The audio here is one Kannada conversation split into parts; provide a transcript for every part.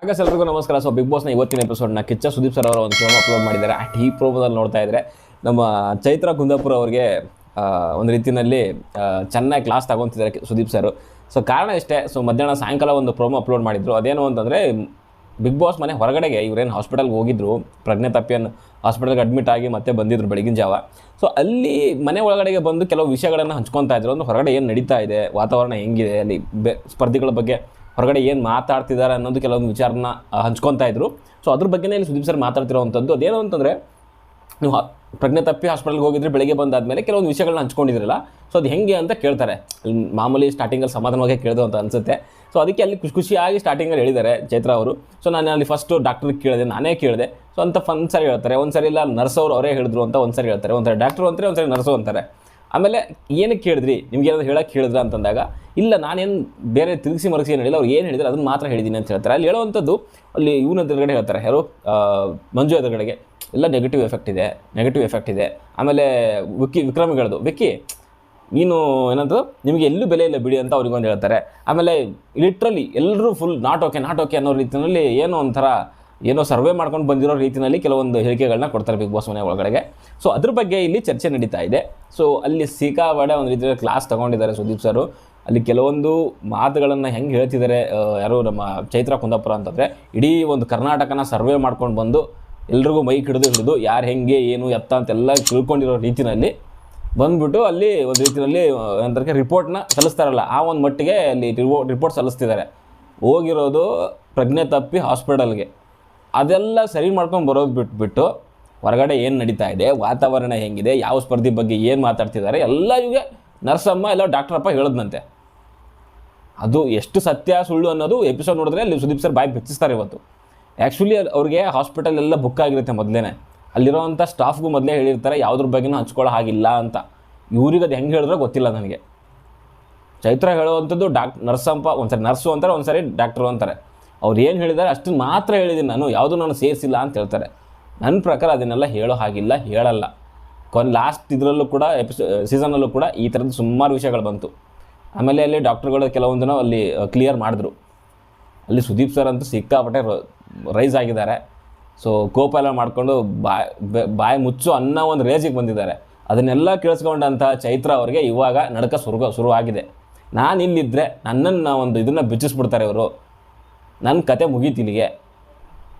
ಹಾಗೆ ಎಲ್ರಿಗೂ ನಮಸ್ಕಾರ. ಸೊ ಬಿಗ್ ಬಾಸ್ನ ಇವತ್ತಿನ ಎಪಿಸೋಡ್ನ ಕಿಚ್ಚ ಸುದೀಪ್ ಸರ್ ಅವರ ಒಂದು ಪ್ರೋಮೋ ಅಪ್ಲೋಡ್ ಮಾಡಿದ್ದಾರೆ. ಆ ಈ ಪ್ರೋಮೋದಲ್ಲಿ ನೋಡ್ತಾ ಇದ್ರೆ ನಮ್ಮ ಚೈತ್ರ ಕುಂದಾಪುರ ಅವರಿಗೆ ಒಂದು ರೀತಿಯಲ್ಲಿ ಚೆನ್ನಾಗಿ ಕ್ಲಾಸ್ ತಗೊತಿದ್ದಾರೆ ಸುದೀಪ್ ಸರ್ ಸೊ ಕಾರಣ ಇಷ್ಟೇ. ಸೊ ಮಧ್ಯಾಹ್ನ ಸಾಯಂಕಾಲ ಒಂದು ಪ್ರೋಮೋ ಅಪ್ಲೋಡ್ ಮಾಡಿದ್ರು. ಅದೇನು ಅಂತಂದರೆ ಬಿಗ್ ಬಾಸ್ ಮನೆ ಹೊರಗಡೆಗೆ ಇವರೇನು ಹಾಸ್ಪಿಟಲ್ಗೆ ಹೋಗಿದ್ರು. ಪ್ರಜ್ಞೆ ತಪ್ಪಿಯನ್ನು ಹಾಸ್ಪಿಟಲ್ಗೆ ಅಡ್ಮಿಟ್ ಆಗಿ ಮತ್ತೆ ಬಂದಿದ್ರು ಬೆಳಗಿನ ಜಾವ. ಸೊ ಅಲ್ಲಿ ಮನೆ ಒಳಗಡೆಗೆ ಬಂದು ಕೆಲವು ವಿಷಯಗಳನ್ನು ಹಂಚ್ಕೊತಾ ಇದ್ರು. ಅಂದ್ರೆ ಹೊರಗಡೆ ಏನು ನಡೀತಾ ಇದೆ? ವಾತಾವರಣ ಹೆಂಗಿದೆ? ಅಲ್ಲಿ ಬೆ, ಸ್ಪರ್ಧಿಗಳ ಬಗ್ಗೆ ಹೊರಗಡೆ ಏನು ಮಾತಾಡ್ತಿದ್ದಾರೆ ಅನ್ನೋದು ಕೆಲವೊಂದು ವಿಚಾರನ ಹಂಚ್ಕೊತಾ ಇದ್ರು. ಸೊ ಅದ್ರ ಬಗ್ಗೆನೇ ಇಲ್ಲಿ ಸುದೀಪ್ ಸರ್ ಮಾತಾಡ್ತಿರೋವಂಥದ್ದು, ಅದೇನು ಅಂತಂದರೆ, ನೀವು ಪ್ರಜ್ಞೆ ತಪ್ಪಿ ಹಾಸ್ಪಿಟಲ್ಗೆ ಹೋಗಿದ್ರೆ ಬೆಳಗ್ಗೆ ಬಂದಾದಮೇಲೆ ಕೆಲವೊಂದು ವಿಷಯಗಳನ್ನ ಹಂಚ್ಕೊಂಡಿದ್ರಲ್ಲ ಸೊ ಅದು ಹೆಂಗೆ ಅಂತ ಕೇಳ್ತಾರೆ. ಮಾಮೂಲಿ ಸ್ಟಾರ್ಟಿಂಗಲ್ಲಿ ಸಮಾಧಾನವಾಗಿ ಕೇಳಿದ್ರು ಅಂತ ಅನ್ಸುತ್ತೆ. ಸೊ ಅದಕ್ಕೆ ಅಲ್ಲಿ ಖುಷಿ ಖುಷಿಯಾಗಿ ಸ್ಟಾರ್ಟಿಂಗಲ್ಲಿ ಹೇಳಿದ್ದಾರೆ ಚೈತ್ರ ಅವರು. ಸೊ ನಾನು ಅಲ್ಲಿ ಫಸ್ಟು ಡಾಕ್ಟ್ರಿಗೆ ಕೇಳಿದೆ, ನಾನೇ ಕೇಳಿದೆ. ಸೊ ಅಂತ ಒಂದು ಸರಿ ಹೇಳ್ತಾರೆ. ಒಂದು ಸರಿ ಇಲ್ಲ, ನರ್ಸ್ ಅವರು ಅವರೇ ಹೇಳಿದ್ರು ಅಂತ ಒಂದು ಸರಿ ಹೇಳ್ತಾರೆ. ಒಂದ್ಸರಿ ಡಾಕ್ಟ್ರು ಅಂತಾರೆ ಒಂದು ಸರಿ ನರ್ಸು ಅಂತಾರೆ. ಆಮೇಲೆ ಏನಕ್ಕೆ ಕೇಳಿದ್ರಿ? ನಿಮ್ಗೆ ಏನಾದ್ರು ಹೇಳಕ್ಕೆ ಹೇಳಿದ್ರ ಅಂತಂದಾಗ, ಇಲ್ಲ, ನಾನೇನು ಬೇರೆ ತಿರುಗಿಸಿ ಮರಗಿಸಿ ಏನು ಹೇಳಿಲ್ಲ, ಅವ್ರು ಏನು ಹೇಳಿದ್ರೆ ಅದನ್ನು ಮಾತ್ರ ಹೇಳಿದ್ದೀನಿ ಅಂತ ಹೇಳ್ತಾರೆ. ಅಲ್ಲಿ ಹೇಳುವಂಥದ್ದು, ಅಲ್ಲಿ ಇವನ ಎದುರುಗಡೆ ಹೇಳ್ತಾರೆ, ಯಾರು ಮಂಜು ಎದುರುಗಡೆಗೆ ಎಲ್ಲ ನೆಗೆಟಿವ್ ಎಫೆಕ್ಟ್ ಇದೆ ನೆಗೆಟಿವ್ ಎಫೆಕ್ಟ್ ಇದೆ. ಆಮೇಲೆ ವಿಕ್ಕಿ, ವಿಕ್ರಮಗಳದು, ವಿಕ್ಕಿ, ನೀನು ಏನಂತ ನಿಮಗೆ ಎಲ್ಲೂ ಬೆಲೆ ಇಲ್ಲ ಬಿಡಿ ಅಂತ ಅವ್ರಿಗೊಂದು ಹೇಳ್ತಾರೆ. ಆಮೇಲೆ ಲಿಟ್ರಲಿ ಎಲ್ಲರೂ full not okay not okay ಅನ್ನೋ ರೀತಿಯಲ್ಲಿ ಏನೋ ಒಂಥರ ಏನೋ ಸರ್ವೆ ಮಾಡ್ಕೊಂಡು ಬಂದಿರೋ ರೀತಿಯಲ್ಲಿ ಕೆಲವೊಂದು ಹೇಳಿಕೆಗಳನ್ನ ಕೊಡ್ತಾರೆ ಬಿಗ್ ಬಾಸ್ ಮನೆ ಒಳಗಡೆಗೆ. ಸೊ ಅದ್ರ ಬಗ್ಗೆ ಇಲ್ಲಿ ಚರ್ಚೆ ನಡೀತಾ ಇದೆ. ಸೊ ಅಲ್ಲಿ ಸಿಕ್ಕಾಬಡೆ ಒಂದು ರೀತಿಯಲ್ಲಿ ಕ್ಲಾಸ್ ತಗೊಂಡಿದ್ದಾರೆ ಸುದೀಪ್ ಸರು ಅಲ್ಲಿ ಕೆಲವೊಂದು ಮಾತುಗಳನ್ನು ಹೆಂಗೆ ಹೇಳ್ತಿದ್ದಾರೆ ಯಾರು ನಮ್ಮ ಚೈತ್ರ ಕುಂದಾಪುರ ಅಂತಂದರೆ, ಇಡೀ ಒಂದು ಕರ್ನಾಟಕನ ಸರ್ವೆ ಮಾಡ್ಕೊಂಡು ಬಂದು ಎಲ್ರಿಗೂ ಮೈಕ್ ಹಿಡಿದು ಹಿಡಿದು ಯಾರು ಹೆಂಗೆ, ಏನು, ಎತ್ತ ಅಂತೆಲ್ಲ ತಿಳ್ಕೊಂಡಿರೋ ರೀತಿಯಲ್ಲಿ ಬಂದ್ಬಿಟ್ಟು ಅಲ್ಲಿ ಒಂದು ರೀತಿಯಲ್ಲಿ ಏನಂತಾರೆ ರಿಪೋರ್ಟ್ನ ಸಲ್ಲಿಸ್ತಾರಲ್ಲ, ಆ ಒಂದು ಮಟ್ಟಿಗೆ ಅಲ್ಲಿ ರಿಪೋರ್ಟ್ ಸಲ್ಲಿಸ್ತಿದ್ದಾರೆ. ಹೋಗಿರೋದು ಪ್ರಜ್ಞೆ ತಪ್ಪಿ ಹಾಸ್ಪಿಟಲ್ಗೆ ಅದೆಲ್ಲ ಸರಿ ಮಾಡ್ಕೊಂಡು ಬರೋದು ಬಿಟ್ಬಿಟ್ಟು ಹೊರಗಡೆ ಏನು ನಡೀತಾ ಇದೆ? ವಾತಾವರಣ ಹೆಂಗಿದೆ? ಯಾವ ಸ್ಪರ್ಧೆ ಬಗ್ಗೆ ಏನು ಮಾತಾಡ್ತಿದ್ದಾರೆ? ಎಲ್ಲ ಇವಾಗ ನರ್ಸಮ್ಮ ಎಲ್ಲ ಡಾಕ್ಟ್ರಪ್ಪ ಹೇಳದ್ನಂತೆ. ಅದು ಎಷ್ಟು ಸತ್ಯ ಸುಳ್ಳು ಅನ್ನೋದು ಎಪಿಸೋಡ್ ನೋಡಿದ್ರೆ ಅಲ್ಲಿ ಸುದೀಪ್ ಸರ್ ಬಾಯಿ ಬೆಚ್ಚಿಸ್ತಾರೆ ಇವತ್ತು. ಆ್ಯಕ್ಚುಲಿ ಅವ್ರಿಗೆ ಹಾಸ್ಪಿಟಲ್ ಎಲ್ಲ ಬುಕ್ ಆಗಿರುತ್ತೆ ಮೊದಲೇ ಅಲ್ಲಿರೋವಂಥ ಸ್ಟಾಫ್ಗೂ ಮೊದಲೇ ಹೇಳಿರ್ತಾರೆ, ಯಾವುದ್ರ ಬಗ್ಗೆನೂ ಹಂಚ್ಕೊಳ್ಳೋ ಹಾಗಿಲ್ಲ ಅಂತ. ಇವ್ರಿಗೆ ಅದು ಹೆಂಗೆ ಹೇಳಿದ್ರೆ ಗೊತ್ತಿಲ್ಲ ನನಗೆ. ಚೈತ್ರ ಹೇಳುವಂಥದ್ದು ಡಾಕ್ ನರ್ಸಂಪ ಒಂದ್ಸರಿ ನರ್ಸು ಅಂತಾರೆ, ಒಂದ್ಸರಿ ಡಾಕ್ಟ್ರು ಅಂತಾರೆ. ಅವ್ರು ಏನು ಹೇಳಿದ್ದಾರೆ ಅಷ್ಟು ಮಾತ್ರ ಹೇಳಿದ್ದೀನಿ ನಾನು, ಯಾವುದೂ ನಾನು ಸೇರಿಸಿಲ್ಲ ಅಂತ ಹೇಳ್ತಾರೆ. ನನ್ನ ಪ್ರಕಾರ ಅದನ್ನೆಲ್ಲ ಹೇಳೋ ಹಾಗಿಲ್ಲ, ಹೇಳಲ್ಲ. ಕೊನೆ ಲಾಸ್ಟ್ ಇದರಲ್ಲೂ ಕೂಡ ಎಪಿಸೋ ಸೀಸನಲ್ಲೂ ಕೂಡ ಈ ಥರದ ಸುಮಾರು ವಿಷಯಗಳು ಬಂತು. ಆಮೇಲೆ ಅಲ್ಲಿ ಡಾಕ್ಟರ್ಗಳು ಕೆಲವೊಂದನ್ನು ಅಲ್ಲಿ ಕ್ಲಿಯರ್ ಮಾಡಿದ್ರು. ಅಲ್ಲಿ ಸುದೀಪ್ ಸರ್ ಅಂತೂ ಸಿಕ್ಕಾಪಟ್ಟೆ ರೈಸ್ ಆಗಿದ್ದಾರೆ. ಸೊ ಕೋಪ ಎಲ್ಲ ಮಾಡಿಕೊಂಡು ಬಾಯ್ ಬಾಯಿ ಮುಚ್ಚು ಅನ್ನೋ ಒಂದು ರೇಜಿಗೆ ಬಂದಿದ್ದಾರೆ. ಅದನ್ನೆಲ್ಲ ಕೇಳಿಸ್ಕೊಂಡಂತಹ ಚೈತ್ರ ಅವರಿಗೆ ಇವಾಗ ನಡಕ ಶುರು ಶುರುವಾಗಿದೆ. ನಾನು ಇಲ್ಲಿದ್ದರೆ ನನ್ನನ್ನು ಒಂದು ಇದನ್ನು ಬಿಚ್ಚಿಸ್ಬಿಡ್ತಾರೆ ಇವರು. ನನ್ನ ಕತೆ ಮುಗೀತು ಇಲ್ಲಿಗೆ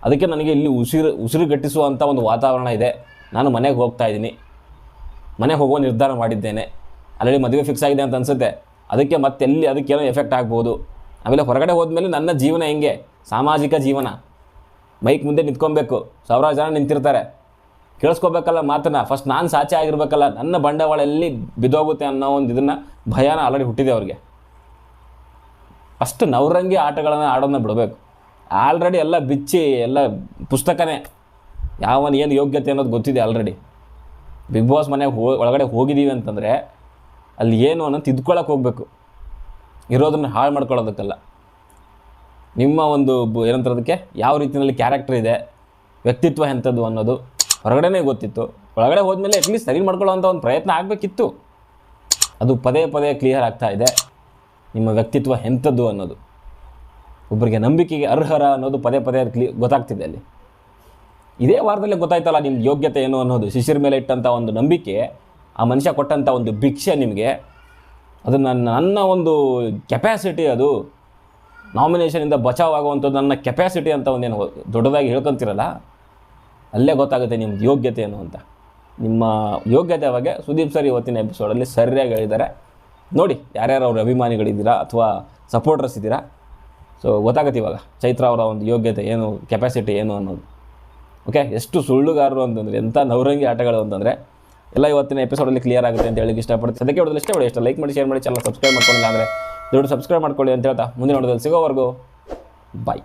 ಅದಕ್ಕೆ ನನಗೆ ಇಲ್ಲಿ ಉಸಿರು ಉಸಿರುಗಟ್ಟಿಸುವಂಥ ಒಂದು ವಾತಾವರಣ ಇದೆ. ನಾನು ಮನೆಗೆ ಹೋಗ್ತಾ ಇದ್ದೀನಿ. ಮನೆಗೆ ಹೋಗುವ ನಿರ್ಧಾರ ಮಾಡಿದ್ದೇನೆ. ಆಲ್ರೆಡಿ ಮದುವೆ ಫಿಕ್ಸ್ ಆಗಿದೆ ಅಂತ ಅನಿಸುತ್ತೆ. ಅದಕ್ಕೆ ಮತ್ತೆ ಮತ್ತೆಲ್ಲಿ ಅದಕ್ಕೇನೋ ಎಫೆಕ್ಟ್ ಆಗ್ಬೋದು. ಆಮೇಲೆ ಹೊರಗಡೆ ಹೋದ್ಮೇಲೆ ನನ್ನ ಜೀವನ ಹೆಂಗೆ? ಸಾಮಾಜಿಕ ಜೀವನ. ಮೈಕ್ ಮುಂದೆ ನಿಂತ್ಕೊಬೇಕು. ಸಾವಿರಾರು ಜನ ನಿಂತಿರ್ತಾರೆ. ಕೇಳಿಸ್ಕೋಬೇಕಲ್ಲ ಮಾತನ್ನ. ಫಸ್ಟ್ ನಾನು ಸಾಚೆ ಆಗಿರ್ಬೇಕಲ್ಲ. ನನ್ನ ಬಂಡವಾಳ ಎಲ್ಲಿ ಬಿದ್ದೋಗುತ್ತೆ ಅನ್ನೋ ಒಂದು ಇದನ್ನು ಭಯನ ಆಲ್ರೆಡಿ ಹುಟ್ಟಿದೆ ಅವ್ರಿಗೆ. ಫಸ್ಟ್ ನವರಂಗಿ ಆಟಗಳನ್ನು ಆಡೋದನ್ನ ಬಿಡಬೇಕು. ಆಲ್ರೆಡಿ ಎಲ್ಲ ಬಿಚ್ಚಿ, ಎಲ್ಲ ಪುಸ್ತಕನೇ. ಯಾವನ ಏನು ಯೋಗ್ಯತೆ ಅನ್ನೋದು ಗೊತ್ತಿದೆ ಆಲ್ರೆಡಿ. ಬಿಗ್ ಬಾಸ್ ಮನೆಗೆ ಹೋ, ಒಳಗಡೆ ಹೋಗಿದ್ದೀವಿ ಅಂತಂದರೆ ಅಲ್ಲಿ ಏನು ಅನ್ನೋ ತಿದ್ಕೊಳ್ಳೋಕೆ ಹೋಗಬೇಕು. ಇರೋದನ್ನು ಹಾಳು ಮಾಡ್ಕೊಳ್ಳೋದಕ್ಕಲ್ಲ. ನಿಮ್ಮ ಒಂದು ಬ- ಏನಂತಾರೆ ಅದಕ್ಕೆ? ಯಾವ ರೀತಿಯಲ್ಲಿ ಕ್ಯಾರೆಕ್ಟರ್ ಇದೆ? ವ್ಯಕ್ತಿತ್ವ ಎಂಥದ್ದು ಅನ್ನೋದು ಹೊರಗಡೆನೇ ಗೊತ್ತಿತ್ತು. ಒಳಗಡೆ ಹೋದ್ಮೇಲೆ ಅಟ್ಲೀಸ್ಟ್ ಸರಿ ಮಾಡ್ಕೊಳ್ಳೋವಂಥ ಒಂದು ಪ್ರಯತ್ನ ಆಗಬೇಕಿತ್ತು. ಅದು ಪದೇ ಪದೇ ಕ್ಲಿಯರ್ ಆಗ್ತಾ ಇದೆ. ನಿಮ್ಮ ವ್ಯಕ್ತಿತ್ವ ಎಂಥದ್ದು ಅನ್ನೋದು. ಒಬ್ಬರಿಗೆ ನಂಬಿಕೆಗೆ ಅರ್ಹರ ಅನ್ನೋದು ಪದೇ ಪದೇ ಕ್ಲಿ ಗೊತ್ತಾಗ್ತಿದೆ ಅಲ್ಲಿ. ಇದೇ ವಾರದಲ್ಲೇ ಗೊತ್ತಾಯ್ತಲ್ಲ ನಿಮ್ಮ ಯೋಗ್ಯತೆ ಏನು ಅನ್ನೋದು. ಶಿಷ್ಯರ ಮೇಲೆ ಇಟ್ಟಂಥ ಒಂದು ನಂಬಿಕೆ, ಆ ಮನುಷ್ಯ ಕೊಟ್ಟಂಥ ಒಂದು ಭಿಕ್ಷೆ ನಿಮಗೆ ಅದು ನನ್ನ ನನ್ನ ಒಂದು ಕೆಪ್ಯಾಸಿಟಿ ಅದು. ನಾಮಿನೇಷನಿಂದ ಬಚಾವ್ ಆಗುವಂಥದ್ದು ನನ್ನ ಕೆಪ್ಯಾಸಿಟಿ ಅಂತ ಒಂದೇನು ದೊಡ್ಡದಾಗಿ ಹೇಳ್ಕೊಂತಿರಲ್ಲ, ಅಲ್ಲೇ ಗೊತ್ತಾಗುತ್ತೆ ನಿಮ್ಮ ಯೋಗ್ಯತೆ ಏನು ಅಂತ. ನಿಮ್ಮ ಯೋಗ್ಯತೆ ಬಗ್ಗೆ ಸುದೀಪ್ ಸರ್ ಇವತ್ತಿನ ಎಪಿಸೋಡಲ್ಲಿ ಸರಿಯಾಗಿ ಹೇಳಿದ್ದಾರೆ. ನೋಡಿ, ಯಾರ್ಯಾರು ಅವ್ರ ಅಭಿಮಾನಿಗಳಿದ್ದೀರಾ ಅಥವಾ ಸಪೋರ್ಟರ್ಸ್ ಇದ್ದೀರಾ? ಸೊ ಗೊತ್ತಾಗುತ್ತೆ ಇವಾಗ, ಚೈತ್ರ ಅವರ ಒಂದು ಯೋಗ್ಯತೆ ಏನು ಕೆಪಾಸಿಟಿ ಏನು ಅನ್ನೋದು. ಓಕೆ ಎಷ್ಟು ಸುಳ್ಳುಗಾರರು ಅಂತಂದರೆ ಎಂಥ ನವರಂಗಿ ಆಟಗಳು ಅಂತಂದರೆ, ಎಲ್ಲ ಇವತ್ತಿನ ಎಪಿಸೋಡಲ್ಲಿ ಕ್ಲಿಯರ್ ಆಗುತ್ತೆ ಅಂತ ಹೇಳಿ ಇಷ್ಟಪಡ್ತೀನಿ. ಅದಕ್ಕೆ ಹೊಡೆದ್ರೆ ಇಷ್ಟ ಮಾಡಿ ಇಷ್ಟ ಲೈಕ್ ಮಾಡಿ ಶೇರ್ ಮಾಡಿ ಚಾನಲ್ ಸಬ್ಸ್ಕ್ರೈಬ್ ಮಾಡ್ಕೊಂಡಿಲ್ಲ ಅಂದರೆ ದೊಡ್ಡ ಸಬ್ಸ್ಕ್ರೈಬ್ ಮಾಡ್ಕೊಳ್ಳಿ ಅಂತ ಹೇಳ್ತಾ, ಮುಂದಿನ ನೋಡೋದಲ್ಲಿ ಸಿಗೋವರೆಗೂ ಬಾಯ್